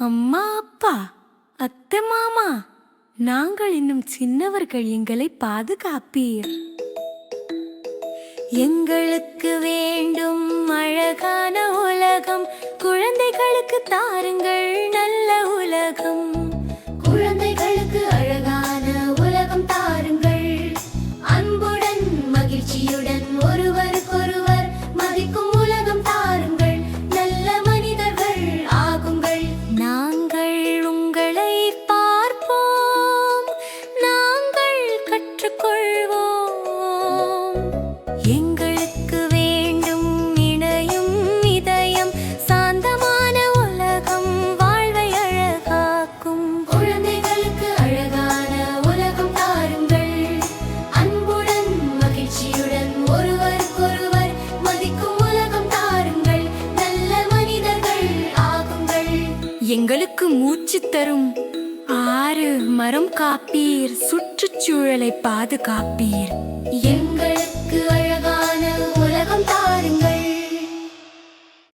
அம்மா அப்பா அத்தை மாமா நாங்கள் இன்னும் சின்னவர்கள் எங்களை பாதுகாப்பீர். எங்களுக்கு வேண்டும் அழகான உலகம் குழந்தைகளுக்கு தாருங்கள் நல்ல எங்களுக்கு மூச்சு தரும். ஆறு மரம் காப்பீர் சுற்றுச்சூழலை பாதுகாப்பீர். எங்களுக்கு